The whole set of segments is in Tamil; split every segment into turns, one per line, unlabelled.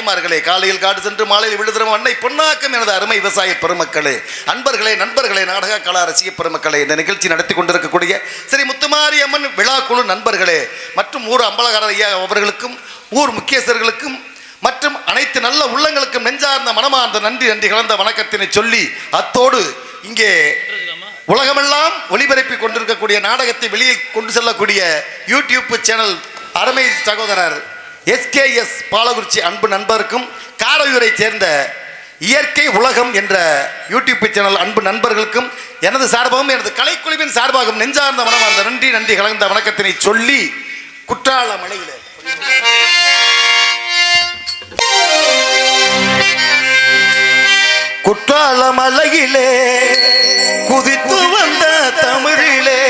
தாய்மார்களே காலையில் காடு சென்று மாலையில் விடுதரும் அன்னை பொன்னாக்கம் எனது அருமை விவசாய பெருமக்களே. அன்பர்களே நண்பர்களே நாடக கலா ரசிக பெருமக்களே இந்த நிகழ்ச்சி நடத்தி கொண்டிருக்கக்கூடிய ஸ்ரீ முத்துமாரி அம்மன் விழாக்குழு நண்பர்களே மற்றும் ஊர் அம்பலகாரர் ஐயா அவர்களுக்கும் ஊர் முக்கியஸ்தர்களுக்கும் மற்றும் அனைத்து நல்ல உள்ளங்களுக்கும் நெஞ்சார்ந்த மனமார்ந்த நன்றி நன்றி கலந்த வணக்கத்தினை சொல்லி அத்தோடு இங்கே உலகமெல்லாம் ஒளிபரப்பி கொண்டிருக்கக்கூடிய நாடகத்தை வெளியில் கொண்டு செல்லக்கூடிய யூடியூப் சேனல் அருமை சகோதரர் எஸ்கேஎஸ் பாலகுறிச்சி அன்பு நண்பருக்கும் காரையூரை சேர்ந்த இயற்கை உலகம் என்ற யூடியூப் சேனல் அன்பு நண்பர்களுக்கும் எனது சார்பாகவும் எனது கலைக்குழுவின் சார்பாகவும் நெஞ்சார்ந்த மனமார்ந்த நன்றி நன்றி கலந்த வணக்கத்தினை சொல்லி குற்றால மலையில குற்றால மலையிலே குதித்து வந்த தமிழிலே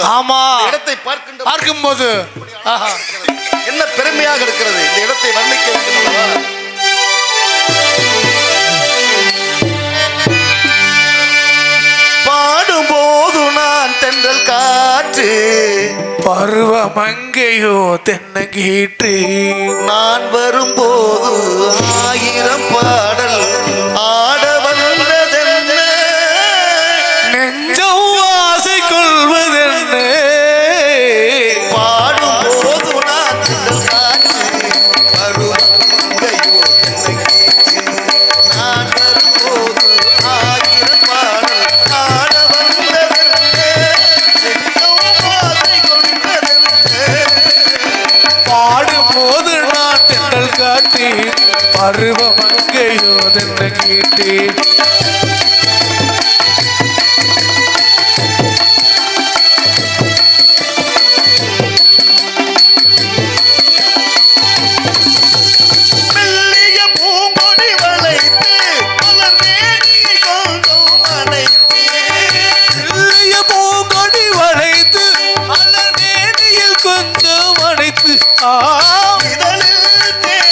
விட்டோம்
ஆமா.
இந்த இடத்தை பார்க்கின்ற
பார்க்கும்போது.
என்ன பெருமையாக இருக்கிறது? இந்த இடத்தை வர்ணிக்க வேண்டும் பாடும்போது நான் தென்றல் காற்று
பருவ மங்கையோ தென்னங்கீற்று.
நான் வரும்போது ஆயிரம் பாடல்
பருவ மங்கையோ தென்னங்கீற்று
மெல்லிய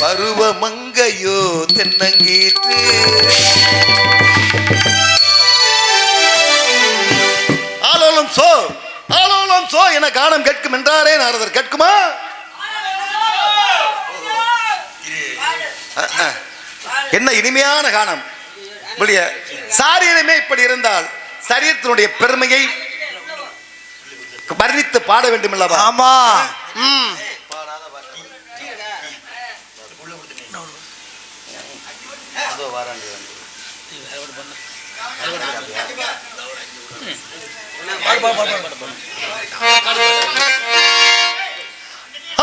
பருவமங்கையோ தென்னங்கீற்று. ஆலோலம் சோ ஆலோலம் சோ என கானம் கேட்கும் என்றாரே நாரதர் கேட்குமா? என்ன இனிமையான கானம். சாரீரமே இப்படி இருந்தால் சரீரத்தினுடைய பெருமையை வர்ணித்து பாட வேண்டும் அல்லவா
ஆமா
ఏదో వారండి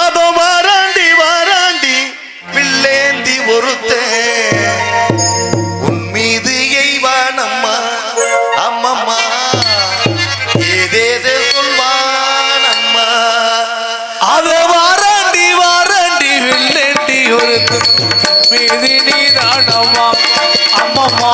அதோ வாராண்டி வாராண்டி
பிள்ளேந்தி
ஒருத்த.
உன் மீது எய்வானம்மா அம்மம்மா. ஏதேதே சொல்வானம்மா
அதோ வாராண்டி வாராண்டி பிள்ளேந்தி ஒருத்த. நீதானம்மா மாமா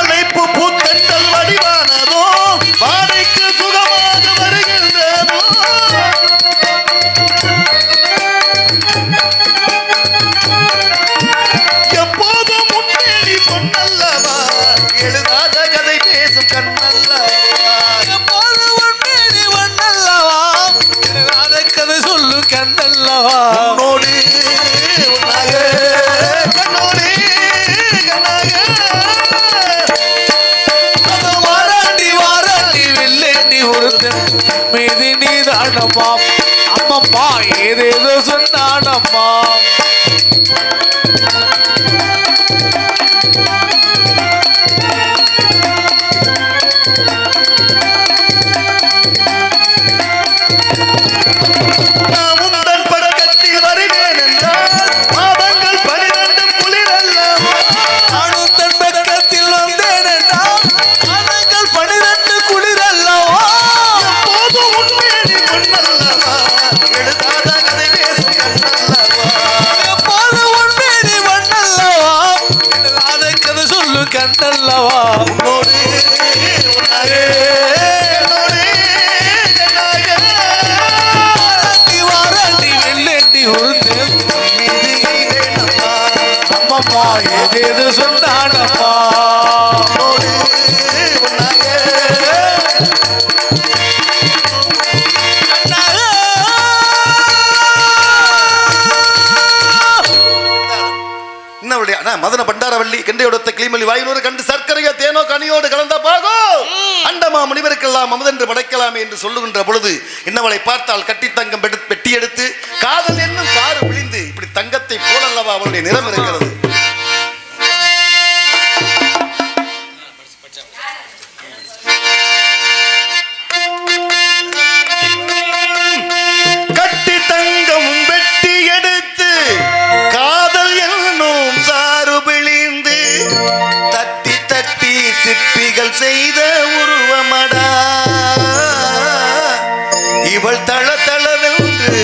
அம்மா ஏதேதோ சொன்னானம்மா.
நாமும் கண்டையோடத்த கிளிமல்லி வாயினோடு கண்டு சர்க்கரையோ தேனோ கனியோடு கலந்த பாகோ? அண்டமா முனிவருக்கெல்லாம் அமுதென்று படைக்கலாமே என்று சொல்லுகின்ற பொழுது இன்னவளை பார்த்தால் கட்டி தங்கம் பெடு- பெட்டி எடுத்து காதல் என்னும் சாறு விழிந்து இப்படி தங்கத்தை போலல்லவா அவளுடைய நிறம் இருக்கிறது? செய்த உருவமடா. இவள் தள தளவென்று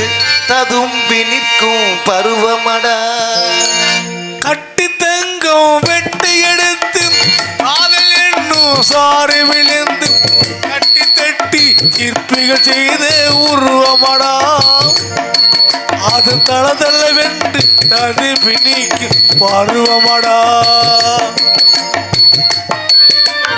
ததும்பி நிற்கும் பருவமடா.
கட்டி தங்கம் வெட்டி எடுத்து காதல் என்னும் சாறு விழுந்து கட்டி தட்டி சிற்பிகள் செய்த உருவமடா. அது தளதள வென்று தது பிணிக்கு பருவமடா.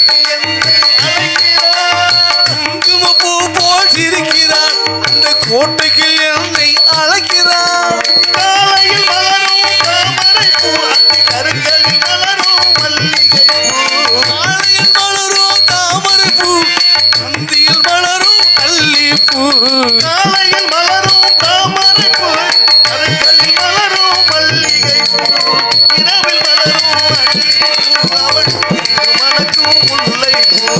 கோட்டைக்கு என்னை அழைக்கிறார்
போல் சிரிக்கிறார் அந்த கோட்டைக்கு என்னை அழைக்கிறார்.
காலையில்
அந்தியில் மலரும் அல்லி பூ.
காலையில் மலரும் தாமரை பூ. கருங்கலில் மலரும் மல்லிகை பூ. இரவில் மலரும் அள்ளி பூ. அவள் இன்று மணக்கும் முல்லை பூ.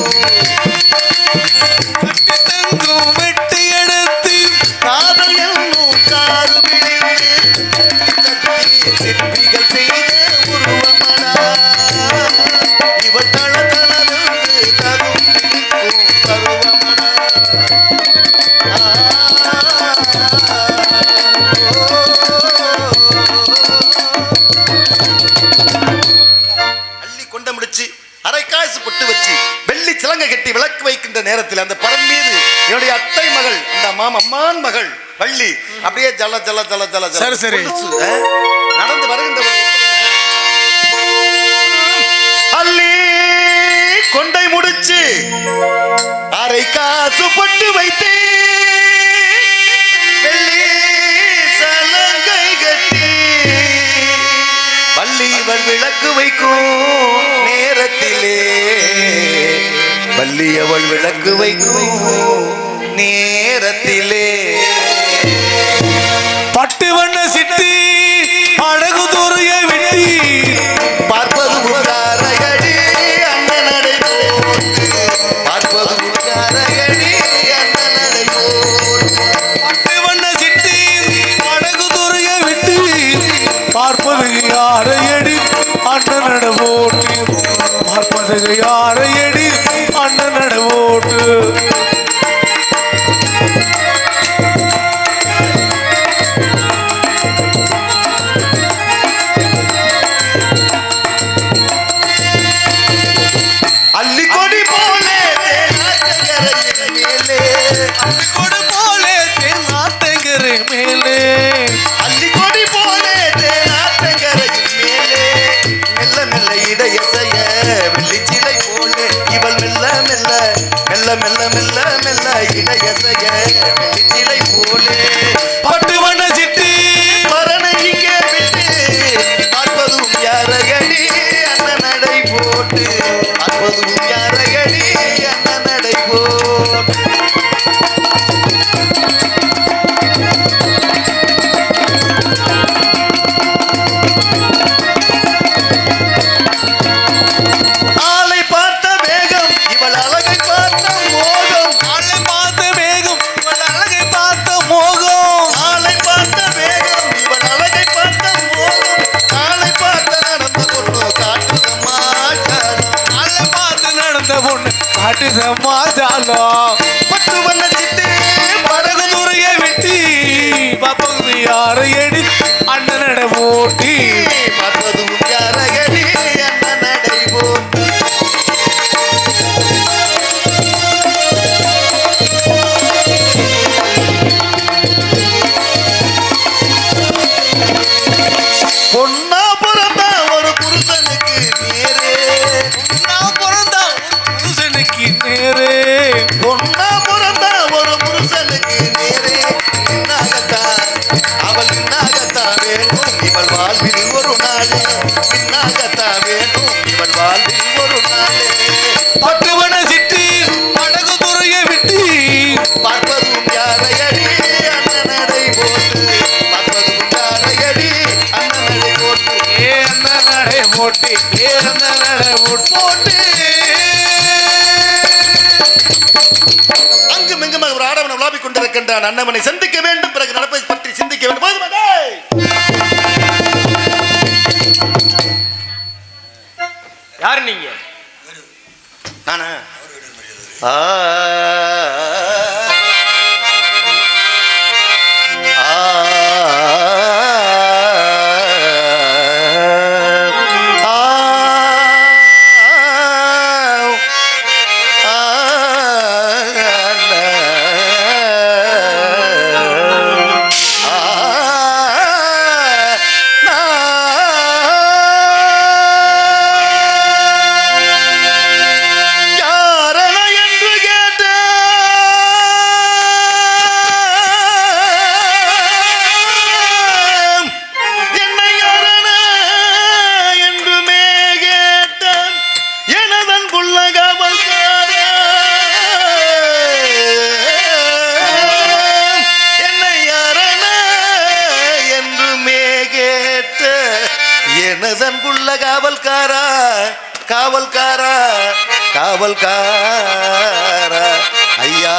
கட்டி தங்கும் வெட்டி எடுத்து
காதல் என்னும் காது விழிந்து தட்டி சிற்பிகள் நேரத்தில் அந்த பரம் மீது என்னுடைய அத்தை மகள் அந்த மாம் அம்மான் மகள் வள்ளி அப்படியே ஜல ஜல ஜல ஜல
சரி, சரி.
நடந்து வருகின்ற வள்ளி இவள் விளக்கு வைக்கும் நேரத்திலே. வள்ளி அவள் விளக்கு வைக்கும் நேரத்திலே.
பட்டு வண்ண சிட்டி ஓட்டி பார்ப்பது யாரையே சமாதானம்
பத்து வண்ணத்திட்டு
படகு முறைய வெட்டி பாப்பகுதி யாரை அடி அண்ணனட
ஓட்டி அங்கமிங்கமாக ஒரு ஆடவனை உலாவிக் கொண்டிருக்கின்றான் அண்ணவனை சந்திக்க வேண்டும். காவல்காரா காவல்காரா ஐயா.